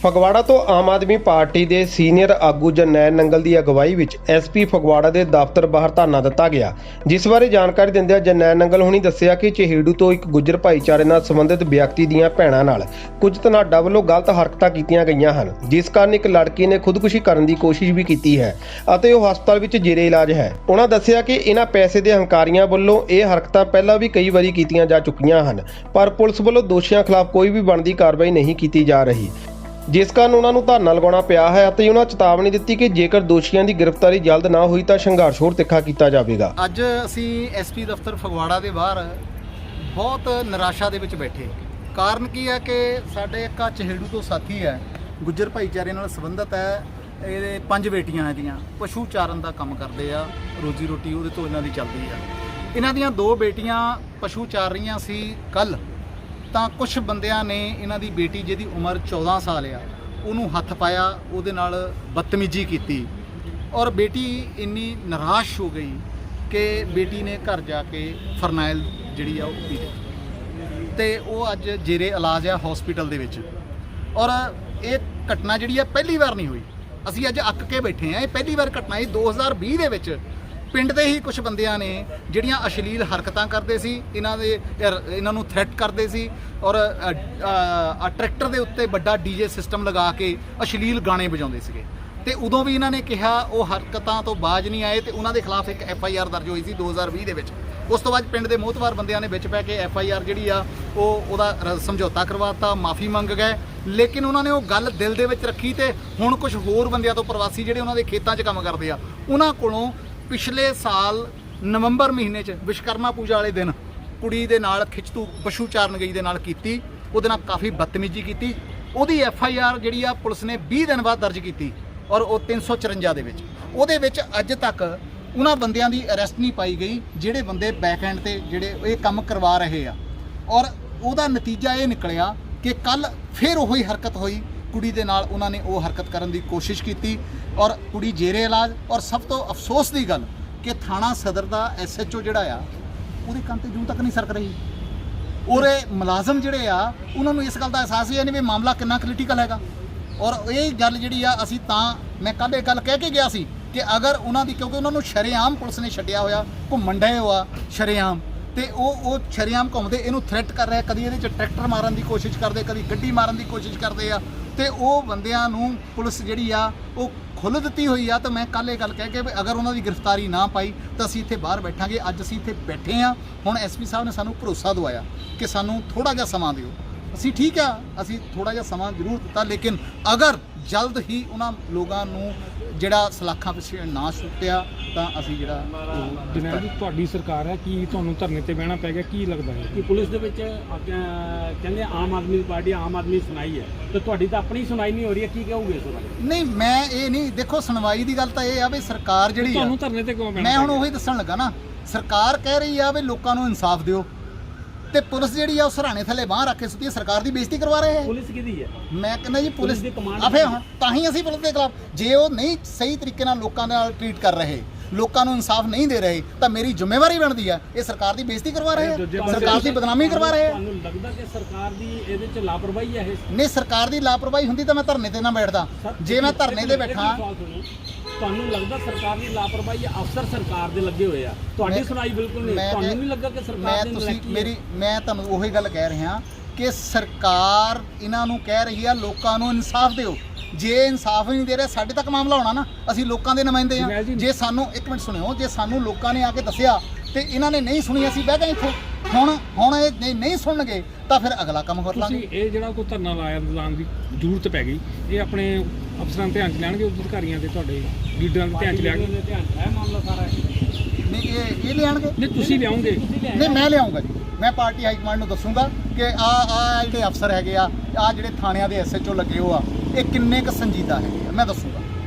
ਫਗਵਾੜਾ ਤੋਂ ਆਮ ਆਦਮੀ ਪਾਰਟੀ ਦੇ ਸੀਨੀਅਰ ਆਗੂ ਜਰਨੈਲ ਨੰਗਲ ਦੀ ਅਗਵਾਈ ਵਿੱਚ ਐਸਪੀ ਫਗਵਾੜਾ ਦੇ ਦਫ਼ਤਰ ਬਾਹਰ ਧਰਨਾ ਦਿੱਤਾ ਗਿਆ, ਜਿਸ ਬਾਰੇ ਜਾਣਕਾਰੀ ਦਿੰਦਿਆਂ ਜਰਨੈਲ ਨੰਗਲ ਹੁਣੀ ਦੱਸਿਆ ਕਿ ਚਿਹੜੂ ਤੋਂ ਇੱਕ ਗੁੱਜਰ ਭਾਈਚਾਰੇ ਨਾਲ ਸੰਬੰਧਿਤ ਵਿਅਕਤੀ ਦੀਆਂ ਭੈਣਾਂ ਨਾਲ ਕੁਝ ਧਨਾਡਾ ਵੱਲੋਂ ਗਲਤ ਹਰਕਤਾਂ ਕੀਤੀਆਂ ਗਈਆਂ ਹਨ, ਜਿਸ ਕਾਰਨ ਇੱਕ ਲੜਕੀ ਨੇ ਖੁਦਕੁਸ਼ੀ ਕਰਨ ਦੀ ਕੋਸ਼ਿਸ਼ ਵੀ ਕੀਤੀ ਹੈ ਅਤੇ ਉਹ ਹਸਪਤਾਲ ਵਿੱਚ ਜੇਰੇ ਇਲਾਜ ਹੈ। ਉਹਨਾਂ ਦੱਸਿਆ ਕਿ ਇਹਨਾਂ ਪੈਸੇ ਦੇ ਹੰਕਾਰੀਆਂ ਵੱਲੋਂ ਇਹ ਹਰਕਤਾਂ ਪਹਿਲਾਂ ਵੀ ਕਈ ਵਾਰੀ ਕੀਤੀਆਂ ਜਾ ਚੁੱਕੀਆਂ ਹਨ, ਪਰ ਪੁਲਿਸ ਵੱਲੋਂ ਦੋਸ਼ੀਆਂ ਖਿਲਾਫ ਕੋਈ ਵੀ ਬਣਦੀ ਕਾਰਵਾਈ ਨਹੀਂ ਕੀਤੀ ਜਾ ਰਹੀ। ਜਿਸ ਕਾਰਨ ਉਹਨਾਂ ਨੂੰ ਧਰਨਾ ਲਗਾਉਣਾ ਪਿਆ ਹੈ ਅਤੇ ਉਹਨਾਂ ਚੇਤਾਵਨੀ ਦਿੱਤੀ ਕਿ ਜੇਕਰ ਦੋਸ਼ੀਆਂ ਦੀ ਗ੍ਰਿਫਤਾਰੀ ਜਲਦ ਨਾ ਹੋਈ ਤਾਂ ਸੰਘਰਸ਼ ਹੋਰ ਤਿੱਖਾ ਕੀਤਾ ਜਾਵੇਗਾ। ਅੱਜ ਅਸੀਂ ਐਸਪੀ ਦਫ਼ਤਰ ਫਗਵਾੜਾ ਦੇ ਬਾਹਰ ਬਹੁਤ ਨਿਰਾਸ਼ਾ ਦੇ ਵਿੱਚ ਬੈਠੇ ਕਾਰਨ ਕੀ ਹੈ ਕਿ ਸਾਡੇ ਇੱਕ ਆਹ ਚਹੇੜੂ ਤੋਂ ਸਾਥੀ ਹੈ, ਗੁੱਜਰ ਭਾਈਚਾਰੇ ਨਾਲ ਸੰਬੰਧਿਤ ਹੈ, ਇਹਦੇ ਪੰਜ ਬੇਟੀਆਂ ਇਹਦੀਆਂ ਪਸ਼ੂ ਚਾਰਨ ਦਾ ਕੰਮ ਕਰਦੇ ਆ, ਰੋਜੀ ਰੋਟੀ ਉਹਦੇ ਤੋਂ ਇਹਨਾਂ ਦੀ ਚੱਲਦੀ ਆ। ਇਹਨਾਂ ਦੀਆਂ ਦੋ ਬੇਟੀਆਂ ਪਸ਼ੂ ਚਾਰ ਰਹੀਆਂ ਸੀ ਕੱਲ ਤਾਂ ਕੁਝ ਬੰਦਿਆਂ ਨੇ ਇਹਨਾਂ ਦੀ ਬੇਟੀ ਜਿਹਦੀ ਉਮਰ 14 ਸਾਲ ਆ, ਉਹਨੂੰ ਹੱਥ ਪਾਇਆ, ਉਹਦੇ ਨਾਲ ਬਦਤਮੀਜ਼ੀ ਕੀਤੀ। ਔਰ ਬੇਟੀ ਇੰਨੀ ਨਿਰਾਸ਼ ਹੋ ਗਈ ਕਿ ਬੇਟੀ ਨੇ ਘਰ ਜਾ ਕੇ ਫਰਨਾਇਲ ਜਿਹੜੀ ਆ ਉਹ ਪੀ ਲਈ ਤੇ ਉਹ ਅੱਜ ਜੇਰੇ ਇਲਾਜ ਆ ਹਸਪੀਟਲ ਦੇ ਵਿੱਚ। ਔਰ ਇਹ ਘਟਨਾ ਜਿਹੜੀ ਆ ਪਹਿਲੀ ਵਾਰ ਨਹੀਂ ਹੋਈ। ਅਸੀਂ ਅੱਜ ਅੱਕ ਕੇ ਬੈਠੇ ਆ, ਇਹ ਪਹਿਲੀ ਵਾਰ ਘਟਨਾ, ਇਹ 2020 ਦੇ ਵਿੱਚ ਪਿੰਡ ਦੇ ਹੀ ਕੁਝ ਬੰਦਿਆਂ ਨੇ ਜਿਹੜੀਆਂ ਅਸ਼ਲੀਲ ਹਰਕਤਾਂ ਕਰਦੇ ਸੀ, ਇਹਨਾਂ ਦੇ ਇਹਨਾਂ ਨੂੰ ਥ੍ਰੈਟ ਕਰਦੇ ਸੀ ਔਰ ਟਰੈਕਟਰ ਦੇ ਉੱਤੇ ਵੱਡਾ ਡੀਜੇ ਸਿਸਟਮ ਲਗਾ ਕੇ ਅਸ਼ਲੀਲ ਗਾਣੇ ਵਜਾਉਂਦੇ ਸੀਗੇ। ਤੇ ਉਦੋਂ ਵੀ ਇਹਨਾਂ ਨੇ ਕਿਹਾ ਉਹ ਹਰਕਤਾਂ ਤੋਂ ਬਾਜ ਨਹੀਂ ਆਏ ਤੇ ਉਹਨਾਂ ਦੇ ਖਿਲਾਫ ਇੱਕ ਐਫ ਆਈ ਆਰ ਦਰਜ ਹੋਈ ਸੀ 2020 ਦੇ ਵਿੱਚ। ਉਸ ਤੋਂ ਬਾਅਦ ਪਿੰਡ ਦੇ ਮੋਹਤਵਾਰ ਬੰਦਿਆਂ ਨੇ ਵਿੱਚ ਪੈ ਕੇ ਐਫ ਆਈ ਆਰ ਜਿਹੜੀ ਆ, ਉਹ, ਉਹਦਾ ਰ- ਸਮਝੌਤਾ ਕਰਵਾਤਾ, ਮਾਫੀ ਮੰਗ ਗਏ। ਲੇਕਿਨ ਉਹਨਾਂ ਨੇ ਉਹ ਗੱਲ ਦਿਲ ਦੇ ਵਿੱਚ ਰੱਖੀ ਤੇ ਹੁਣ ਕੁਝ ਹੋਰ ਬੰਦਿਆਂ ਤੋਂ ਪ੍ਰਵਾਸੀ ਜਿਹੜੇ ਉਹਨਾਂ ਦੇ ਖੇਤਾਂ 'ਚ ਕੰਮ ਕਰਦੇ ਆ, ਉਹਨਾਂ ਕੋਲੋਂ ਪਿਛਲੇ ਸਾਲ ਨਵੰਬਰ ਮਹੀਨੇ 'ਚ ਵਿਸ਼ਕਰਮਾ ਪੂਜਾ ਵਾਲੇ ਦਿਨ ਕੁੜੀ ਦੇ ਨਾਲ ਖਿੱਚਤੂ ਪਸ਼ੂ ਚਾਰਨ ਗਈ ਦੇ ਨਾਲ ਕੀਤੀ, ਉਹਦੇ ਨਾਲ ਕਾਫੀ ਬਦਤਮੀਜ਼ੀ ਕੀਤੀ। ਉਹਦੀ ਐਫ ਆਈ ਆਰ ਜਿਹੜੀ ਆ, ਪੁਲਿਸ ਨੇ 20 ਦਿਨ ਬਾਅਦ ਦਰਜ ਕੀਤੀ ਔਰ ਉਹ 354 ਦੇ ਵਿੱਚ। ਉਹਦੇ ਵਿੱਚ ਅੱਜ ਤੱਕ ਉਹਨਾਂ ਬੰਦਿਆਂ ਦੀ ਅਰੈਸਟ ਨਹੀਂ ਪਾਈ ਗਈ, ਜਿਹੜੇ ਬੰਦੇ ਬੈਕ ਐਂਡ ਤੇ ਜਿਹੜੇ ਇਹ ਕੰਮ ਕਰਵਾ ਰਹੇ ਆ। ਔਰ ਉਹਦਾ ਨਤੀਜਾ ਇਹ ਨਿਕਲਿਆ ਕਿ ਕੱਲ ਫਿਰ ਉਹੀ ਹਰਕਤ ਹੋਈ ਕੁੜੀ ਦੇ ਨਾਲ ਉਹਨਾਂ ਨੇ ਉਹ ਹਰਕਤ ਕਰਨ ਦੀ ਕੋਸ਼ਿਸ਼ ਕੀਤੀ ਔਰ ਕੁੜੀ ਜੇਰੇ ਇਲਾਜ ਔਰ ਸਭ ਤੋਂ ਅਫਸੋਸ ਦੀ ਗੱਲ ਕਿ ਥਾਣਾ ਸਦਰ ਦਾ ਐਸਐਚਓ ਜਿਹੜਾ ਆ, ਉਹਦੇ ਕੰਨ ਤੇ ਜੂ ਤੱਕ ਨਹੀਂ ਸਰਕ ਰਹੀ। ਉਹਦੇ ਮੁਲਾਜ਼ਮ ਜਿਹੜੇ ਆ, ਉਹਨਾਂ ਨੂੰ ਇਸ ਗੱਲ ਦਾ ਅਹਿਸਾਸ ਹੀ ਹੈ ਨਹੀਂ ਵੀ ਮਾਮਲਾ ਕਿੰਨਾ ਕ੍ਰਿਟੀਕਲ ਹੈਗਾ। ਔਰ ਇਹ ਗੱਲ ਜਿਹੜੀ ਆ, ਅਸੀਂ ਤਾਂ ਮੈਂ ਕੱਲ੍ਹ ਇਹ ਗੱਲ ਕਹਿ ਕੇ ਗਿਆ ਸੀ ਕਿ ਅਗਰ ਉਹਨਾਂ ਦੀ, ਕਿਉਂਕਿ ਉਹਨਾਂ ਨੂੰ ਸ਼ਰੇਆਮ ਪੁਲਿਸ ਨੇ ਛੱਡਿਆ ਹੋਇਆ, ਘੁੰਮਣ ਡਏ ਹੋਆ, ਸ਼ਰੇਆਮ, ਤੇ ਉਹ ਉਹ ਸ਼ਰੇਆਮ ਘੁੰਮਦੇ, ਇਹਨੂੰ ਥ੍ਰੈਟ ਕਰ ਰਿਹਾ, ਕਦੀ ਇਹਦੇ ਚ ਟਰੈਕਟਰ ਮਾਰਨ ਦੀ ਕੋਸ਼ਿਸ਼ ਕਰਦੇ, ਕਦੀ ਗੱਡੀ ਮਾਰਨ ਦੀ ਕੋਸ਼ਿਸ਼ ਕਰਦੇ ਆ ਤੇ ਉਹ ਬੰਦਿਆਂ ਨੂੰ ਪੁਲਿਸ ਜਿਹੜੀ ਆ, ਉਹ ਖੁੱਲ੍ਹ ਦਿੱਤੀ ਹੋਈ ਆ ਤਾਂ ਮੈਂ ਕੱਲ੍ਹ ਇਹ ਗੱਲ ਕਹਿ ਕੇ ਵੀ ਅਗਰ ਉਹਨਾਂ ਦੀ ਗ੍ਰਿਫਤਾਰੀ ਨਾ ਪਾਈ, ਤਾਂ ਅਸੀਂ ਇੱਥੇ ਬਾਹਰ ਬੈਠਾਂਗੇ। ਅੱਜ ਅਸੀਂ ਇੱਥੇ ਬੈਠੇ ਆ। ਹੁਣ ਐਸਪੀ ਸਾਹਿਬ ਨੇ ਸਾਨੂੰ ਭਰੋਸਾ ਦਵਾਇਆ ਕਿ ਸਾਨੂੰ ਥੋੜਾ ਜਿਹਾ ਸਮਾਂ ਦਿਓ। ਅਸੀਂ ਠੀਕ ਆ, ਅਸੀਂ ਥੋੜਾ ਜਿਹਾ ਸਮਾਂ ਜ਼ਰੂਰ ਦਿੱਤਾ, ਲੇਕਿਨ ਅਗਰ ਜਲਦ ਹੀ ਉਹਨਾਂ ਲੋਕਾਂ ਨੂੰ ਜਿਹੜਾ ਸਲਾਖਾਂ ਪਿੱਛੇ ਨਾ ਛੁੱਟਿਆ ਤਾਂ ਅਸੀਂ ਜਿਹੜਾ ਉਹ ਜਨਰਲ ਜੀ ਤੁਹਾਡੀ ਸਰਕਾਰ ਹੈ ਕੀ ਤੁਹਾਨੂੰ ਧਰਨੇ ਤੇ ਬਹਿਣਾ ਪੈ ਗਿਆ? ਕੀ ਲੱਗਦਾ ਹੈ? ਕਿ ਪੁਲਿਸ ਦੇ ਵਿੱਚ ਕਹਿੰਦੇ ਆਮ ਆਦਮੀ ਦੀ ਪਾਰਟੀ ਆਮ ਆਦਮੀ ਦੀ ਸੁਣਾਈ ਹੈ। ਤੇ ਤੁਹਾਡੀ ਤਾਂ ਆਪਣੀ ਸੁਣਾਈ ਨਹੀਂ ਹੋ ਰਹੀ ਹੈ ਕੀ ਕਹੋਗੇ ਇਸ ਬਾਰੇ? ਨਹੀਂ ਮੈਂ ਇਹ ਨਹੀਂ ਦੇਖੋ ਸੁਣਵਾਈ ਦੀ ਗੱਲ ਤਾਂ ਇਹ ਆ ਵੀ ਸਰਕਾਰ ਜਿਹੜੀ ਆ ਤੁਹਾਨੂੰ ਧਰਨੇ ਤੇ ਕਿਉਂ ਬਹਿਣਾ ਮੈਂ ਹੁਣ ਪੈ ਗਿਆ? ਉਹੀ ਦੱਸਣ ਲੱਗਾ ਨਾ ਸਰਕਾਰ ਕਹਿ ਰਹੀ ਆ ਵੀ ਲੋਕਾਂ ਨੂੰ ਇਨਸਾਫ ਦਿਓ। ਤੇ ਪੁਲਿਸ ਜਿਹੜੀ ਆ ਉਹ ਸਰਾਣੇ ਥੱਲੇ ਬਾਹਰ ਰੱਖ ਕੇ ਸੁੱਤੀ ਹੈ, ਸਰਕਾਰ ਦੀ ਬੇਇੱਜ਼ਤੀ ਕਰਵਾ ਰਹੇ ਹੈ ਪੁਲਿਸ ਕਿਹਦੀ ਹੈ ਮੈਂ ਕਹਿੰਦਾ ਜੀ ਪੁਲਿਸ ਪੁਲਿਸ ਦੀ command ਆਫੇ ਹੁਣ ਤਾਂ ਹੀ ਅਸੀਂ ਪੁਲਿਸ ਦੇ ਖਿਲਾਫ ਜੇ ਉਹ ਨਹੀਂ ਸਹੀ ਤਰੀਕੇ ਨਾਲ ਲੋਕਾਂ ਦੇ ਨਾਲ ਟਰੀਟ ਕਰ ਰਹੇ ਲੋਕਾਂ ਨੂੰ ਇਨਸਾਫ ਨਹੀਂ ਦੇ ਰਹੇ ਤਾਂ ਮੇਰੀ ਜ਼ਿੰਮੇਵਾਰੀ ਬਣਦੀ ਆ। ਇਹ ਸਰਕਾਰ ਦੀ ਬੇਇੱਜ਼ਤੀ ਕਰਵਾ ਰਹੇ ਆ ਸਰਕਾਰ ਦੀ ਬਦਨਾਮੀ ਕਰਵਾ ਰਹੇ ਆ। ਤੁਹਾਨੂੰ ਲੱਗਦਾ ਕਿ ਸਰਕਾਰ ਦੀ ਇਹਦੇ ਚ ਲਾਪਰਵਾਹੀ ਹੈ ਇਹ? ਨਹੀਂ ਸਰਕਾਰ ਦੀ ਲਾਪਰਵਾਹੀ ਹੁੰਦੀ ਤਾਂ ਮੈਂ ਧਰਨੇ ਤੇ ਨਾ ਬੈਠਦਾ। ਜੇ ਮੈਂ ਧਰਨੇ ਤੇ ਬੈਠਾ। ਤੁਹਾਨੂੰ ਲੱਗਦਾ ਸਰਕਾਰ ਦੀ ਲਾਪਰਵਾਹੀ ਹੈ? ਅਫਸਰ ਸਰਕਾਰ ਦੇ ਲੱਗੇ ਹੋਏ ਆ। ਤੁਹਾਡੀ ਸੁਣਾਈ ਬਿਲਕੁਲ ਨਹੀਂ। ਮੈਂ ਤੁਹਾਨੂੰ ਨਹੀਂ ਲੱਗਾ ਕਿ ਸਰਕਾਰ ਦੀ ਤੁਸੀਂ? ਮੇਰੀ ਮੈਂ ਤੁਹਾਨੂੰ ਉਹੀ ਗੱਲ ਕਹਿ ਰਿਹਾ ਕਿ ਸਰਕਾਰ ਇਹਨਾਂ ਨੂੰ ਕਹਿ ਰਹੀ ਆ ਲੋਕਾਂ ਨੂੰ ਇਨਸਾਫ ਦਿਓ। ਜੇ ਇਨਸਾਫ ਨਹੀਂ ਦੇ ਰਿਹਾ ਸਾਡੇ ਤੱਕ ਮਾਮਲਾ ਹੋਣਾ ਨਾ ਅਸੀਂ ਲੋਕਾਂ ਦੇ ਨੁਮਾਇੰਦੇ ਆ ਜੀ- ਸਾਨੂੰ ਇੱਕ ਮਿੰਟ ਸੁਣਿਓ ਜੇ ਸਾਨੂੰ ਲੋਕਾਂ ਨੇ ਆ ਕੇ ਦੱਸਿਆ ਤੇ ਇਹਨਾਂ ਨੇ ਨਹੀਂ ਸੁਣੀ ਅਸੀਂ ਬਹਿ ਗਏ ਇੱਥੇ। ਹੁਣ ਹੁਣ ਇਹ ਨਹੀਂ- ਨਹੀਂ ਸੁਣਨਗੇ ਤਾਂ ਫਿਰ ਅਗਲਾ ਕੰਮ ਕਰ ਤੁਸੀਂ ਲਾਂਗੇ ਇਹ ਜਿਹੜਾ ਕੋਈ ਧਰਨਾ ਲਾਇਆ ਲਾਉਣ ਦੀ ਜ਼ਰੂਰਤ ਪੈ ਗਈ ਇਹ ਆਪਣੇ ਅਫਸਰਾਂ ਧਿਆਨ ਚ ਲੈਣਗੇ ਅਧਿਕਾਰੀਆਂ ਦੇ ਤੁਹਾਡੇ ਲੀਡਰਾਂ ਦੇ ਧਿਆਨ ਚ ਲਿਆਣਗੇ ਪਾਰਟੀ ਦੇ ਧਿਆਨ 'ਚ ਹੈ ਮਾਮਲਾ ਸਾਰਾ ਨਹੀਂ ਇਹ ਇਹ ਲਿਆਣਗੇ? ਨਹੀਂ ਤੁਸੀਂ ਲਿਆਉਂਗੇ ਨਹੀਂ ਮੈਂ ਲਿਆਉਂਗਾ ਜੀ। ਮੈਂ ਪਾਰਟੀ ਹਾਈ ਕਮਾਂਡ ਨੂੰ ਦੱਸੂਗਾ ਕਿ ਆ ਆ ਜਿਹੜੇ ਅਫਸਰ ਹੈਗੇ ਆ ਆ ਜਿਹੜੇ ਥਾਣਿਆਂ ਦੇ ਐਸਐਚਓ ਲੱਗੇ ਹੋ ਆ ਇਹ ਕਿੰਨੇ ਕੁ ਸੰਜੀਦਾ ਹੈਗੇ ਆ? ਮੈਂ ਦੱਸੂਗਾ।